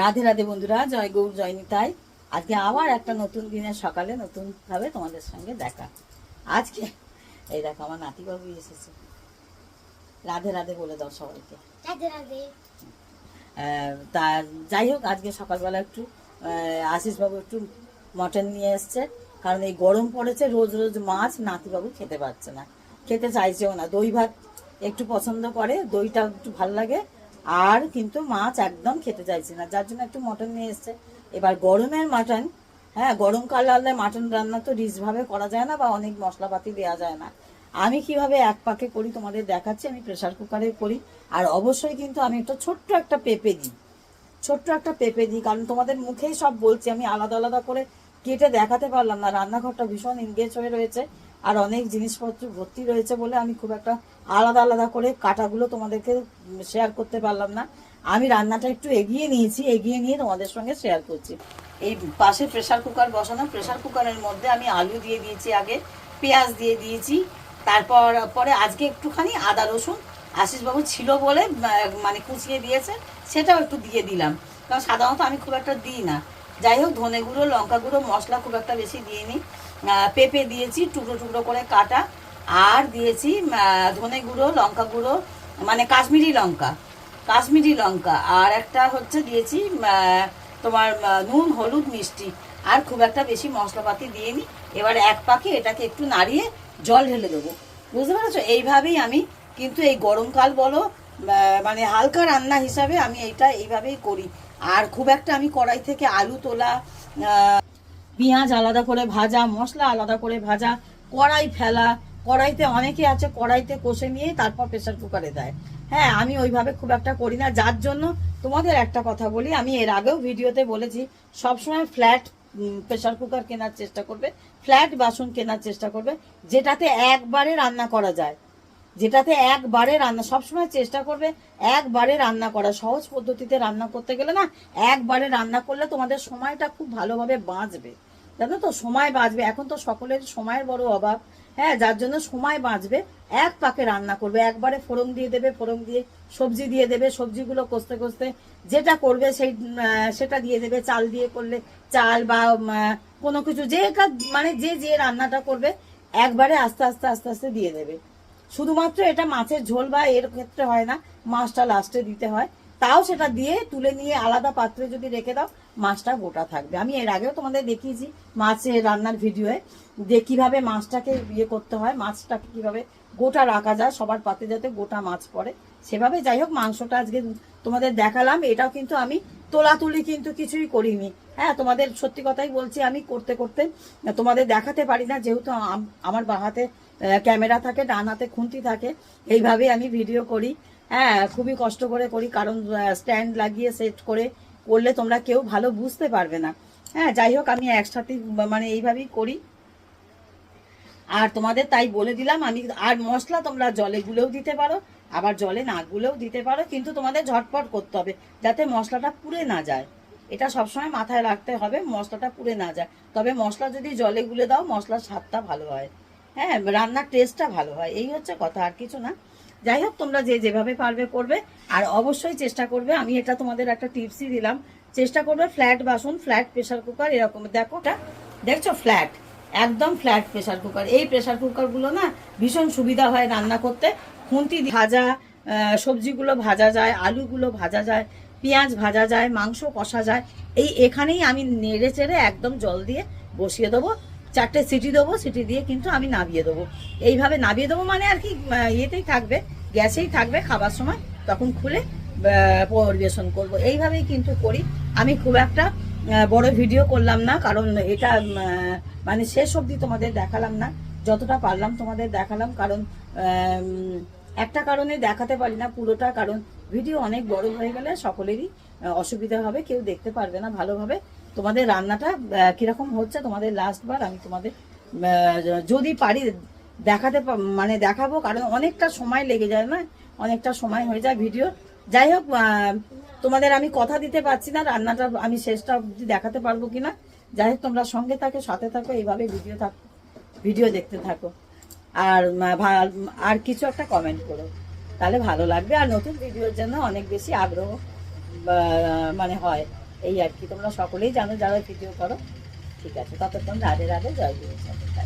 রাধে রাধে বন্ধুরা জয় গৌর জয় নিতাই। আজকে আবার একটা নতুন দিনের সকালে নতুন ভাবে তোমাদের সঙ্গে দেখা। আজকে এই দেখো আমার নাতিবাবু এসেছে। রাধে রাধে বলে দাও সবাইকে। রাধে রাধে। তা যাই হোক আজকে সকালবেলা একটু আশিসবাবু একটু মটন নিয়ে এসছে। কারণ এই গরম পড়েছে রোজ রোজ মাছ নাতিবাবু খেতে পারছে না। খেতে চাইছেও না। দই ভাত একটু পছন্দ করে দইটা একটু ভালো লাগে। আর কিন্তু মাছ একদম খেতে চাইছে না। যার জন্য একটু মটন নিয়ে এসছে। এবার গরমের মাটন হ্যাঁ গরমকাল আনলে মাটন রান্না তো রিচভাবে করা যায় না বা অনেক মশলাপাতি দেওয়া যায় না। আমি কীভাবে এক পাকে করি তোমাদের দেখাচ্ছি, আমি প্রেশার কুকারে করি। আর অবশ্যই কিন্তু আমি একটা ছোট্ট একটা পেঁপে দিই। ছোট্ট একটা পেঁপে দিই, কারণ তোমাদের মুখেই সব বলছি, আমি আলাদা আলাদা করে কেটে দেখাতে পারলাম না। রান্নাঘরটা ভীষণ এনগেজ হয়ে রয়েছে। আর অনেক জিনিসপত্র ভর্তি রয়েছে বলে আমি খুব একটা আলাদা আলাদা করে কাটাগুলো তোমাদেরকে শেয়ার করতে পারলাম না। আমি রান্নাটা একটু এগিয়ে নিয়েছি এগিয়ে নিয়ে তোমাদের সঙ্গে শেয়ার করছি। এই পাশে প্রেশার কুকার বসানো প্রেশার কুকারের মধ্যে আমি আলু দিয়ে দিয়েছি আগে পেঁয়াজ দিয়ে দিয়েছি তারপর পরে আজকে একটুখানি আদা রসুন আশিসবাবু ছিল বলে মানে কুচিয়ে দিয়েছে সেটাও একটু দিয়ে দিলাম। কারণ সাধারণত আমি খুব একটা দিই না। যাই হোক ধনে গুঁড়ো লঙ্কা গুঁড়ো মশলা খুব একটা বেশি দিইনি। আহ, পেঁপে দিয়েছি, টুকরো টুকরো করে কাটা। আর দিয়েছি ধনে গুঁড়ো, লঙ্কা গুঁড়ো মানে কাশ্মীরি লঙ্কা কাশ্মীরি লঙ্কা। আর একটা হচ্ছে দিয়েছি তোমার নুন, হলুদ, মিষ্টি। আর খুব একটা বেশি মশলাপাতি দিইনি। এবার এক পাকে এটাকে একটু নাড়িয়ে জল ঢেলে দেবো। বুঝতে পেরেছ? এইভাবেই আমি কিন্তু এই গরমকাল বলো মানে হালকা রান্না হিসাবে আমি এইটা এইভাবেই করি। আর খুব একটা আমি কড়াই থেকে আলু তোলা পেঁয়াজ আলাদা করে ভাজা, মশলা আলাদা করে ভাজা, কড়াই ফেলা, কড়াইতে অনেকে আছে কড়াইতে কষে নিয়ে তারপর প্রেসার কুকারে দেয়। হ্যাঁ আমি ওইভাবে খুব একটা করি না। যার জন্য তোমাদের একটা কথা বলি, আমি এর আগেও ভিডিওতে বলেছি, সবসময় ফ্ল্যাট প্রেসার কুকার কেনার চেষ্টা করবে ফ্ল্যাট বাসন কেনার চেষ্টা করবে, যেটাতে একবারে রান্না করা যায়। যেটাতে একবারে রান্না, সবসময় চেষ্টা করবে একবারে রান্না করা। সহজ পদ্ধতিতে রান্না করতে গেলে না, একবারে রান্না করলে তোমাদের সময়টা খুব ভালোভাবে বাঁচবে। জানো তো, সময় বাঁচবে। এখন তো সকলের সময়ের বড় অভাব। হ্যাঁ যার জন্য সময় বাঁচবে, এক পাকে রান্না করবে। একবারে ফোড়ন দিয়ে দেবে, ফোড়ন দিয়ে সবজি দিয়ে দেবে, সবজিগুলো কষতে কষতে যেটা করবে সেই সেটা দিয়ে দেবে। চাল দিয়ে করলে চাল বা কোনো কিছু, যে মানে যে যে রান্নাটা করবে, একবারে আস্তে আস্তে আস্তে আস্তে দিয়ে দেবে। শুধুমাত্র এটা মাছের ঝোল বা এর ক্ষেত্রে হয় না মাছটা লাস্টে দিতে হয়। তাও সেটা দিয়ে তুলে নিয়ে আলাদা পাত্রে যদি রেখে দাও মাছটা গোটা থাকবে। আমি এর আগেও তোমাদের দেখিয়েছি মাছের রান্নার ভিডিওয়ে যে কীভাবে মাছটাকে ইয়ে করতে হয় মাছটাকে কীভাবে গোটা রাখা যায় সবার পাতে যাতে গোটা মাছ পড়ে। সেভাবে যাই হোক মাংসটা আজকে তোমাদের দেখালাম। এটাও কিন্তু আমি তোলাতুলি কিন্তু কিছুই করিনি। হ্যাঁ তোমাদের সত্যি কথাই বলছি আমি করতে করতে তোমাদের দেখাতে পারি না যেহেতু আমার বাঁ হাতে আহ, ক্যামেরা থাকে, ডান হাতে খুন্তি থাকে। এইভাবেই আমি ভিডিও করি। হ্যাঁ খুবই কষ্ট করে করি, কারণ স্ট্যান্ড লাগিয়ে সেট করে করলে তোমরা কেউ ভালো বুঝতে পারবে না। হ্যাঁ যাই হোক, আমি একসাথে মানে এইভাবেই করি। আর তোমাদের তাই বলে দিলাম, আমি আর মশলা তোমরা জলে গুলেও দিতে পারো, আবার জলে না গুলেও দিতে পারো, কিন্তু তোমাদের ঝটপট করতে হবে, যাতে মশলাটা পুড়ে না যায়। এটা সবসময় মাথায় রাখতে হবে, মশলাটা পুড়ে না যায়। তবে মশলা যদি জলে গুলে দাও, মশলার স্বাদটা ভালো হয়। হ্যাঁ রান্নার টেস্টটা ভালো হয়, এই হচ্ছে কথা, আর কিছু না। যাই হোক, তোমরা যে যেভাবে পারবে করবে, আর অবশ্যই চেষ্টা করবে। আমি এটা তোমাদের একটা টিপসই দিলাম। চেষ্টা করবে ফ্ল্যাট বাসন ফ্ল্যাট প্রেশার কুকার এরকম। দেখো এটা, দেখছ ফ্ল্যাট একদম ফ্ল্যাট প্রেসার কুকার এই প্রেসার কুকারগুলো না, ভীষণ সুবিধা হয় রান্না করতে। খুন্তি ভাজা সবজিগুলো ভাজা যায়, আলুগুলো ভাজা যায়, পেঁয়াজ ভাজা যায়, মাংস কষা যায়। এই এখানেই আমি নেড়ে চেড়ে একদম জল দিয়ে বসিয়ে দেবো। চারটে সিটি দেবো, সিটি দিয়ে কিন্তু আমি নাবিয়ে দেবো। এইভাবে নাবিয়ে দেবো মানে আর কি ইয়েতেই থাকবে, গ্যাসেই থাকবে খাবার সময়, তখন খুলে পরিবেশন করব। এইভাবেই কিন্তু করি। আমি খুব একটা বড় ভিডিও করলাম না, কারণ এটা মানে শেষ অবধি তোমাদের দেখালাম না। যতটা পারলাম তোমাদের দেখালাম, কারণ একটা কারণে দেখাতে পারি না পুরোটা, কারণ ভিডিও অনেক বড় হয়ে গেলে সকলেরই অসুবিধা হবে, কেউ দেখতে পারবে না ভালোভাবে। তোমাদের রান্নাটা কীরকম হচ্ছে তোমাদের লাস্টবার আমি তোমাদের যদি পারি দেখাতে মানে দেখাবো, কারণ অনেকটা সময় লেগে যায় না? অনেকটা সময় হয়ে যায় ভিডিও যাই হোক তোমাদের আমি কথা দিতে পারছি না, রান্নাটা আমি শেষটা অবধি দেখাতে পারব কিনা? যাই হোক, তোমরা সঙ্গে থাকো, সাথে থাকো, এইভাবে ভিডিও থাকো ভিডিও দেখতে থাকো। আর আর কিছু একটা কমেন্ট করো। তাহলে ভালো লাগবে। আর নতুন ভিডিওর জন্য অনেক বেশি আগ্রহ মানে হয়। এই আর কি, তোমরা সকলেই জানো যারা ভিডিও করো। ঠিক আছে, ততক্ষণ রাধে রাধে, জয় সবাই